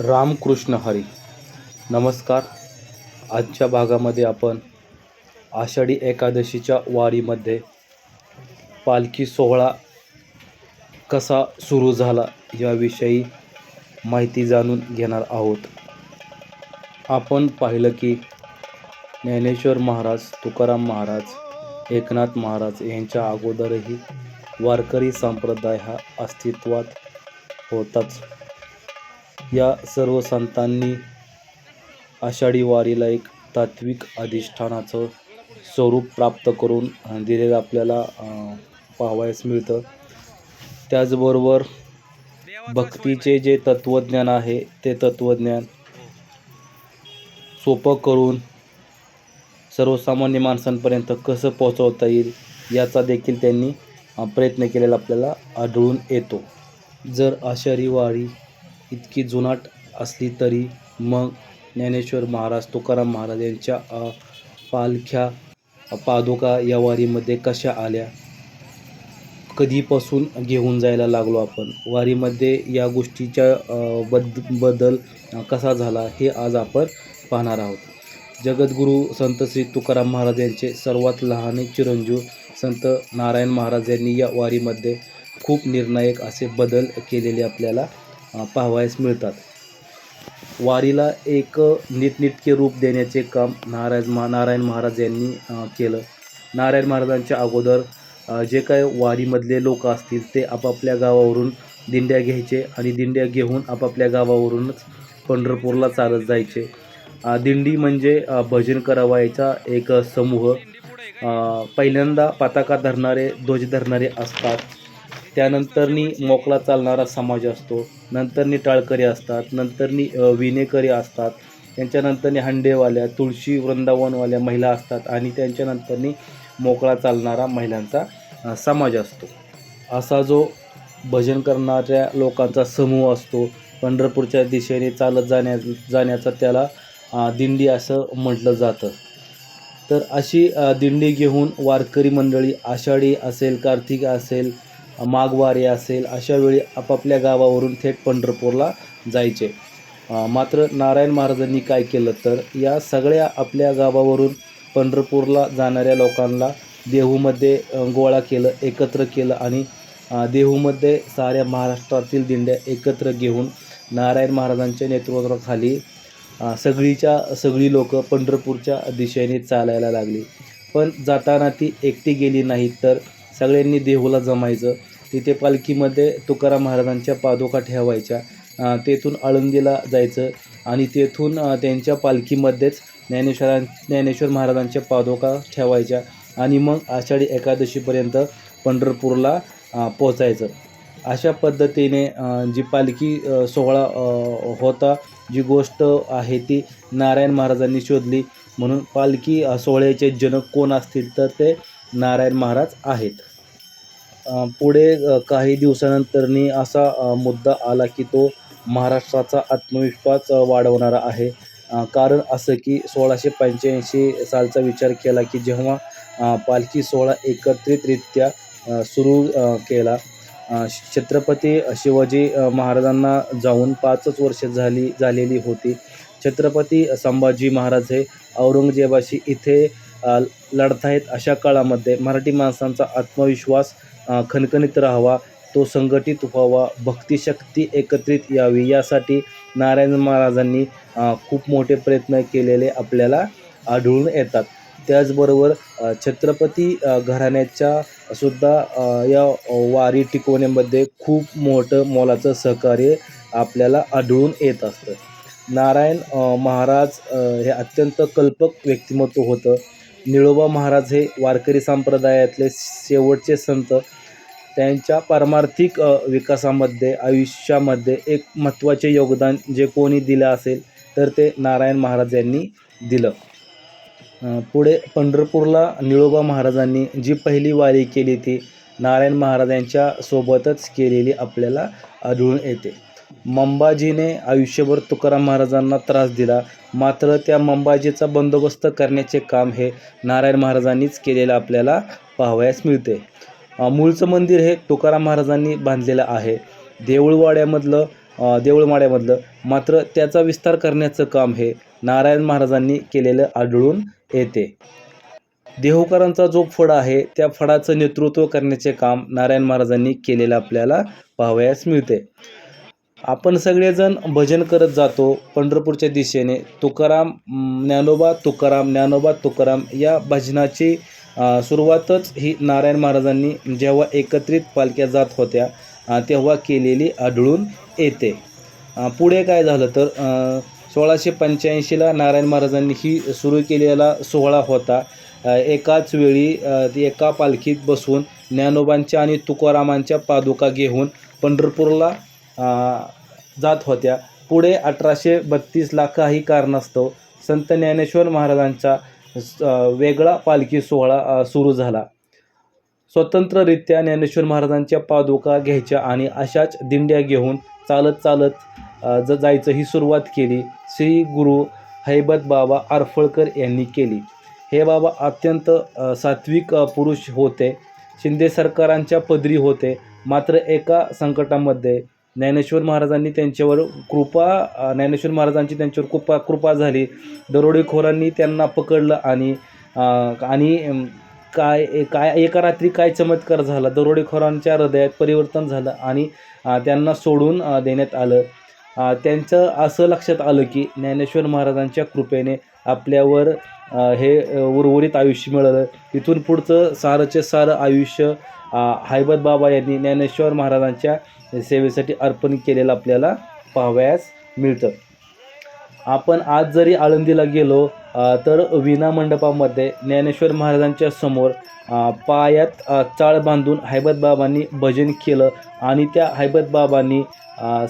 रामकृष्ण हरी. नमस्कार. आजच्या भागामध्ये आपण आषाढी एकादशीच्या वारीमध्ये पालखी सोहळा कसा सुरू झाला याविषयी माहिती जाणून घेणार आहोत. आपण पाहिलं की ज्ञानेश्वर महाराज तुकाराम महाराज एकनाथ महाराज यांच्या अगोदरही वारकरी संप्रदाय हा अस्तित्वात होताच. या सर्व संतांनी आषाढी वारीला एक तात्विक अधिष्ठानाचं स्वरूप प्राप्त करून दिलेलं आपल्याला पाहावयास मिळतं. त्याचबरोबर भक्तीचे जे तत्त्वज्ञान आहे ते तत्त्वज्ञान सोपं करून सर्वसामान्य माणसांपर्यंत कसं पोहोचवता येईल याचा देखील त्यांनी प्रयत्न केलेला आपल्याला आढळून येतो. जर आषाढी वारी इतकी जुनाट असली तरी मग ज्ञानेश्वर महाराज तुकाराम महाराज यांच्या पालख्या पादुका या वारीमध्ये कशा आल्या? कधीपासून घेऊन जायला लागलो आपण? वारीमध्ये या गोष्टीच्या बद बदल कसा झाला हे आज आपण पाहणार आहोत. जगद्गुरू संत श्री तुकाराम महाराज यांचे सर्वात लहान चिरंजीव संत नारायण महाराज यांनी या वारीमध्ये खूप निर्णायक असे बदल केलेले आपल्याला पाहावयास मिळतात. वारीला एक नीटनिटके रूप देण्याचे काम नारायण महा नारायण महाराज यांनी केलं. नारायण महाराजांच्या अगोदर जे काय वारीमधले लोक असतील ते आपापल्या गावावरून दिंड्या घ्यायचे आणि दिंड्या घेऊन आपापल्या गावावरूनच पंढरपूरला चालत जायचे. दिंडी म्हणजे भजन करावायचा एक समूह. पहिल्यांदा पताका धरणारे ध्वज धरणारे असतात. त्यानंतरनी मोकळा चालणारा समाज असतो. नंतरनी टाळकरी असतात नंतरनी विनेकरी विणेकरी असतात त्यांच्यानंतरनी हंडेवाल्या तुळशी वृंदावनवाल्या महिला असतात आणि त्यांच्यानंतरनी मोकळा चालणारा महिलांचा समाज असतो. असा जो भजन करणाऱ्या लोकांचा समूह असतो पंढरपूरच्या दिशेने चालत जाण्या जाण्याचा त्याला दिंडी असं म्हटलं जातं. तर अशी दिंडी घेऊन वारकरी मंडळी आषाढी असेल कार्तिक असेल माघवारी असेल अशा वेळी आपापल्या गावावरून थेट पंढरपूरला जायचे. मात्र नारायण महाराजांनी काय केलं तर या सगळ्या आपल्या गावावरून पंढरपूरला जाणाऱ्या लोकांना देहूमध्ये गोळा केलं एकत्र केलं आणि देहूमध्ये साऱ्या महाराष्ट्रातील दिंड्या एकत्र घेऊन नारायण महाराजांच्या नेतृत्वाखाली सगळीच्या सगळी लोक पंढरपूरच्या दिशेने चालायला लागली. पण जाताना ती एकटी गेली नाही तर सगळ्यांनी देहूला जमायचं. तिथे पालखीमध्ये तुकाराम महाराजांच्या पादुका ठेवायच्या. तेथून आळंदीला जायचं आणि तेथून त्यांच्या पालखीमध्येच ज्ञानेश्वरां ज्ञानेश्वर महाराजांच्या पादुका ठेवायच्या आणि मग आषाढी एकादशीपर्यंत पंढरपूरला पोचायचं अशा पद्धतीने जी पालखी सोहळा होता जी गोष्ट आहे ती नारायण महाराजांनी शोधली. म्हणून पालखी सोहळ्याचे जनक कोण असतील तर ते नारायण महाराज आहेत. पुढे काही दिवसानंतरनी असा मुद्दा आला की तो महाराष्ट्राचा आत्मविश्वास वाढवणारा आहे. कारण असं की सोळाशे पंच्याऐंशी सालचा विचार केला की जेव्हा पालखी सोहळा एकत्रितरित्या सुरू केला छत्रपती शिवाजी महाराजांना जाऊन पाचच वर्ष झाली झालेली होती. छत्रपती संभाजी महाराज हे औरंगजेबाशी इथे लढतायत अशा काळामध्ये मराठी माणसांचा आत्मविश्वास खणखणीत राहावा तो संघटित व्हावा भक्तिशक्ती एकत्रित यावी यासाठी नारायण महाराजांनी खूप मोठे प्रयत्न केलेले आपल्याला आढळून येतात. त्याचबरोबर छत्रपती घराण्याच्या सुद्धा या वारी टिकवण्यामध्ये खूप मोठं मोलाचं सहकार्य आपल्याला आढळून येत असतं. नारायण महाराज हे अत्यंत कल्पक व्यक्तिमत्व होतं. निळोबा महाराज हे वारकरी संप्रदायातले शेवटचे संत. त्यांच्या पारमार्थिक विकासामध्ये आयुष्यामध्ये एक महत्त्वाचे योगदान जे कोणी दिलं असेल तर ते नारायण महाराज यांनी दिलं. पुढे पंढरपूरला निळोबा महाराजांनी जी पहिली वारी केली ती नारायण महाराजांच्या सोबतच केलेली आपल्याला आढळून येते. मंबाजीने आयुष्यभर तुकाराम महाराजांना त्रास दिला. मात्र त्या मंबाजीचा बंदोबस्त करण्याचे काम हे नारायण महाराजांनीच केलेलं आपल्याला पाहावयास मिळते. मूळचं मंदिर हे तुकाराम महाराजांनी बांधलेलं आहे. देऊळवाड्यामधलं अ, मात्र त्याचा विस्तार करण्याचं काम हे नारायण महाराजांनी केलेलं आढळून येते. देहूकरांचा जो फड आहे त्या फडाचं नेतृत्व करण्याचे काम नारायण महाराजांनी केलेलं आपल्याला पाहावयास मिळते. आपण सगळेजण भजन करत जातो पंढरपूरच्या दिशेने. तुकाराम ज्ञानोबा तुकाराम ज्ञानोबा तुकाराम या भजनाची सुरुवातच ही नारायण महाराजांनी जेव्हा एकत्रित पालख्या जात होत्या तेव्हा केलेली आढळून येते. पुढे काय झालं तर सोळाशे पंच्याऐंशीला नारायण महाराजांनी ही सुरू केलेला सोहळा होता. एकाच वेळी एका पालखीत बसून ज्ञानोबांच्या आणि तुकारामांच्या पादुका घेऊन पंढरपूरला जात होत्या. पुढे अठराशे बत्तीसला काही कारणास्तव संत ज्ञानेश्वर महाराजांचा वेगळा पालखी सोहळा सुरू झाला. स्वतंत्ररित्या ज्ञानेश्वर महाराजांच्या पादुका घ्यायच्या आणि अशाच दिंड्या घेऊन चालत चालत ज जायचं ही सुरुवात केली. श्री गुरु हैबत बाबा आरफळकर यांनी केली. हे बाबा अत्यंत सात्विक पुरुष होते. शिंदे सरकारांच्या पदरी होते. मात्र एका संकटामध्ये ज्ञानेश्वर महाराजांनी त्यांच्यावर कृपा ज्ञानेश्वर महाराजांची त्यांच्यावर कृपा कृपा झाली. दरोडेखोरांनी त्यांना पकडलं आणि आणि काय काय एका रात्री काय चमत्कार झाला? दरोडेखोरांच्या हृदयात परिवर्तन झालं आणि त्यांना सोडून देण्यात आलं. त्यांचं असं लक्षात आलं की ज्ञानेश्वर महाराजांच्या कृपेने आपल्यावर हे उर्वरित आयुष्य मिळालं. इथून पुढचं सारंचे सारं आयुष्य हैबत बाबा यांनी ज्ञानेश्वर महाराजांच्या सेवेसाठी अर्पण केलेलं आपल्याला पाहावयास मिळतं. आपण आज जरी आळंदीला गेलो तर विना मंडपामध्ये ज्ञानेश्वर महाराजांच्या समोर पायात चाळ बांधून हैबत बाबांनी भजन केलं आणि त्या हैबत बाबांनी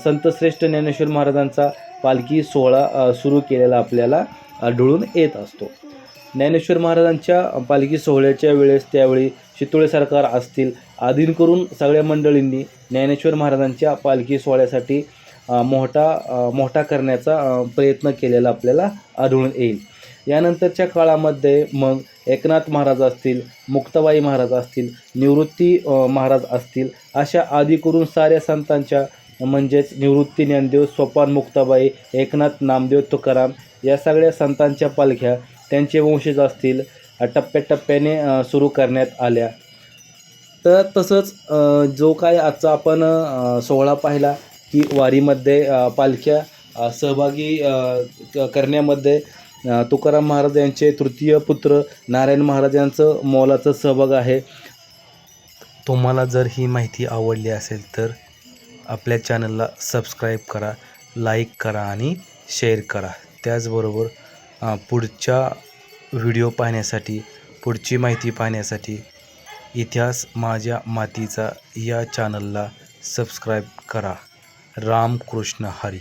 संतश्रेष्ठ ज्ञानेश्वर महाराजांचा पालखी सोहळा सुरू केलेला आपल्याला आढळून येत असतो. ज्ञानेश्वर महाराजांच्या पालखी सोहळ्याच्या वेळेस त्यावेळी शितोळे सरकार असतील आधींकरून सगळ्या मंडळींनी ज्ञानेश्वर महाराजांच्या पालखी सोहळ्यासाठी मोठा मोठा करण्याचा प्रयत्न केलेला आपल्याला आढळून येईल. यानंतरच्या काळामध्ये मग एकनाथ महाराज असतील मुक्ताबाई महाराज असतील निवृत्ती महाराज असतील अशा आधी करून साऱ्या संतांच्या म्हणजेच निवृत्ती ज्ञानदेव सोपान मुक्ताबाई एकनाथ नामदेव तुकाराम या सगळ्या संतांच्या पालख्या त्यांचे वंशज असतील टप्प्याटप्प्याने सुरू करण्यात आल्या. तर तसंच जो काय आजचा आपण सोहळा पाहिला की वारीमध्ये पालख्या सहभागी करण्यामध्ये तुकाराम महाराज यांचे तृतीय पुत्र नारायण महाराज यांचं मोलाचं सहभाग आहे. तुम्हाला जर ही माहिती आवडली असेल तर आपल्या चॅनलला सबस्क्राईब करा लाईक करा आणि शेअर करा. त्याचबरोबर पुढच्या व्हिडिओ पाहण्यासाठी पुढची माहिती पाहण्यासाठी इतिहास माझ्या मातीचा या चॅनलला सबस्क्राईब करा. रामकृष्ण हरी.